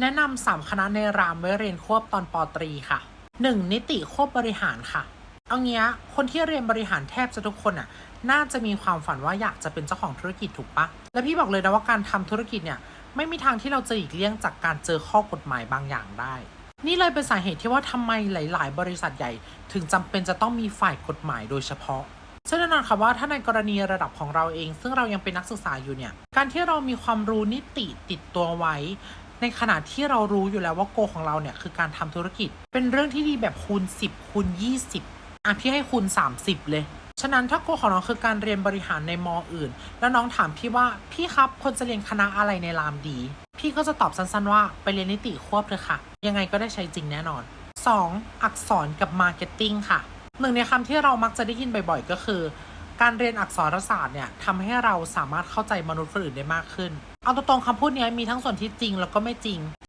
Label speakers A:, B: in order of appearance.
A: แนะนำสามคณะในรามไว้เรียนควบตอนปอตรีค่ะ 1. นิติควบบริหารค่ะ เอาเงี้ยคนที่เรียนบริหารแทบจะทุกคนอะ น่าจะมีความฝันว่าอยากจะเป็นเจ้าของธุรกิจถูกปะ และพี่บอกเลยนะว่าการทำธุรกิจเนี่ย ไม่มีทางที่เราจะหลีกเลี่ยงจากการเจอข้อกฎหมายบางอย่างได้ นี่เลยเป็นสาเหตุที่ว่าทำไมหลาย ๆ บริษัทใหญ่ ถึงจำเป็นจะต้องมีฝ่ายกฎหมายโดยเฉพาะซึ่งแน่นอนค่ะว่าถ้าในกรณีระดับของเราเอง ซึ่งเรายังเป็นนักศึกษาอยู่เนี่ย การที่เรามีความรู้นิติติดตัวไว้ ในขณะที่เรารู้อยู่แล้วว่าโกของเราเนี่ย คือการทำธุรกิจ เป็นเรื่องที่ดีแบบคูณ 10 คูณ 20 อะพี่ให้คูณ 30 เลย ฉะนั้นถ้าโกของน้องคือการเรียนบริหารในมออื่น แล้วน้องถามพี่ว่าพี่ครับควรจะเรียนคณะอะไรในรามดี พี่ก็จะตอบสั้นๆว่าไปเรียนนิติควบเถอะค่ะ ยังไงก็ได้ใช้จริงแน่นอน 2. อักษรกับมาร์เก็ตติ้งค่ะหนึ่งในคำที่เรามักจะได้ยินบ่อยๆ ก็คือ การเรียนอักษรศาสตร์เนี่ยทำให้เราสามารถเข้าใจมนุษย์คนอื่นได้มากขึ้น เอาตรงๆคำพูดนี้มีทั้งส่วนที่จริงแล้วก็ไม่จริง